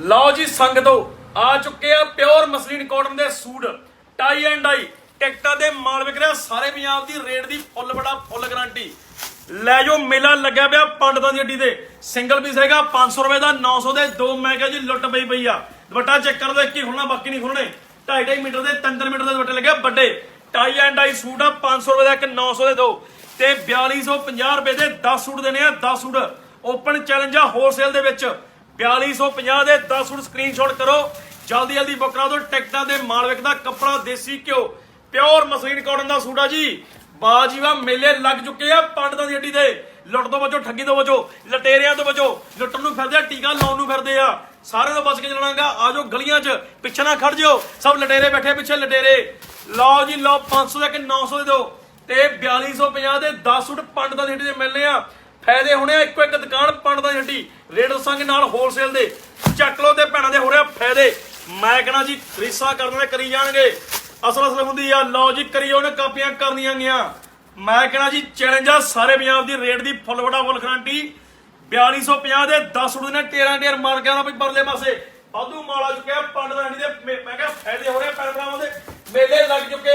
ਲਓ ਜੀ ਸੰਗਤੋ ਆ ਚੁੱਕੇ ਆ ਪਿਓਰ ਮਸਲੀਨ ਕਾਟਨ ਦੇ ਸੂਟ। ਟਾਈ ਐਂਡ ਡਾਈ ਟਿਕਟਾਂ ਦੇ ਮਾਲ ਵਿਕ ਰਿਹਾ, ਸਾਰੇ ਪੰਜਾਬ ਦੀ ਰੇਟ ਦੀ ਫੁੱਲ ਬੜਾ ਫੁੱਲ ਗਾਰੰਟੀ ਲੈ ਜੋ, ਮੇਲਾ ਲੱਗਿਆ ਪਿਆ ਪੰਡਤਾਂ ਦੀ ਅੱਡੀ ਤੇ। ਸਿੰਗਲ ਪੀਸ ਹੈਗਾ 500 ਰੁਪਏ ਦਾ 900 ਦੇ ਦੋ। ਮੈਂ ਕਿਹਾ ਜੀ, ਲੁੱਟ ਪਈ ਪਈ ਆ। ਦੁਪੱਟਾ ਚੈੱਕ ਕਰ ਲਓ, ਇੱਕ ਹੀ ਖੁੱਲਣਾ, ਬਾਕੀ ਨਹੀਂ ਖੁੱਲਣੇ। 2.5 ਮੀਟਰ ਦੇ 3 ਮੀਟਰ ਦੇ ਦੁਪੱਟੇ ਲੱਗੇ ਆ ਵੱਡੇ। ਟਾਈ ਐਂਡ ਡਾਈ ਸੂਟ ਆ 500 ਰੁਪਏ ਦਾ ਇੱਕ 900 ਦੇ ਦੋ। ਤੇ 4250 ਰੁਪਏ ਦੇ 10 ਸੂਟ ਦੇਣੇ ਆ 10 ਸੂਟ। ਓਪਨ ਚੈਲੰਜ ਆ ਹੋਲਸੇਲ ਦੇ ਵਿੱਚ। 4250 ਦੇ 10 ਸੂਟ ਸਕਰੀਨਸ਼ਾਟ ਕਰੋ। ਜਲਦੀ ਜਲਦੀ ਬੁੱਕ ਕਰਾ ਦਿਓ ਟਿਕਟਾਂ ਦੇ ਮਾਲ ਵਿਕਦਾ ਕੱਪੜਾ ਦੇਸੀ ਘਿਓ। ਪਿਓਰ ਮਸਲੀਨ ਕਾਟਨ ਦਾ ਸੂਟ ਆ ਜੀ। ਬਾਜੀਵਾ ਮੇਲੇ ਲੱਗ ਚੁੱਕੇ ਆ ਪੰਡਤਾਂ ਦੀ ਅੱਡੀ ਤੇ। ਲੁੱਟ ਤੋਂ ਬਚੋ, ਠੱਗੀ ਤੋਂ ਬਚੋ, ਲਟੇਰਿਆਂ ਤੋਂ ਬਚੋ, ਲੁੱਟਣ ਨੂੰ ਫਿਰਦੇ ਆ, ਟੀਕਾ ਲਾਉਣ ਨੂੰ ਫਿਰਦੇ ਆ। ਸਾਰੇ ਤੋਂ ਬਚ ਕੇ ਚੱਲਣਾਗਾ ਆਜੋ ਗਲੀਆਂ 'ਚ, ਪਿੱਛੇ ਨਾ ਖੜ ਜਿਓ। ਸਭ ਲਟੇਰੇ ਬੈਠੇ ਪਿੱਛੇ, ਲਟੇਰੇ। ਲਓ ਜੀ, ਲਓ 500 ਦਾ ਕਿ 900 ਦੇ ਦਿਓ। ਤੇ 4250 ਦੇ 10 ਸੂਟ ਪੰਡਤਾਂ ਦੀ ਹੱਟੀ ਦੇ ਮਿਲਨੇ ਆ। ਫਾਇਦੇ ਹੋਣੇ ਆ, ਇੱਕੋ ਇੱਕ ਦੁਕਾਨ ਪੰਡ ਦਾ ਛੱਡੀ ਰੇਟ ਦੱਸਾਂਗੇ ਨਾਲ ਹੋਲਸੇਲ ਦੇ, ਚੱਕ ਲੋ ਤੇ ਭੈਣਾਂ ਦੇ ਹੋ ਰਿਹਾ ਫਾਇਦੇ। ਮੈਂ ਕਹਣਾ ਜੀ, ਖਰੀਸਾ ਕਰਨ ਵਾਲੇ ਕਰੀ ਜਾਣਗੇ। ਅਸਲ ਅਸਲ ਹੁੰਦੀ ਆ, ਲਓ ਜੀ ਕਰੀਓ ਕਾਪੀਆਂ ਕਰਨੀਆਂ ਗਿਆ ਮੈਂ ਕਹਣਾ ਜੀ, ਚੈਲੰਜ ਆ, ਸਾਰੇ ਪੰਜਾਬ ਦੀ ਰੇਟ ਦੀ ਫੁੱਲ ਵੜਾ ਫੁੱਲ ਗਰੰਟੀ। 4250 ਦੇ 10 ਰੁਪਏ ਨੇ 13 ਢੇਰ ਮਾਰ ਗਿਆ ਨਾ ਪਰਲੇ ਪਾਸੇ। ਵਾਧੂ ਮਾਲਾ ਚੁੱਕਿਆ ਪੰਡ ਦਾ ਦੇ ਮੈਂ ਕਿਹਾ ਫਾਇਦੇ ਹੋ ਰਹੇ ਪੈਰ ਦੇ। ਮੇਲੇ ਲੱਗ ਚੁੱਕੇ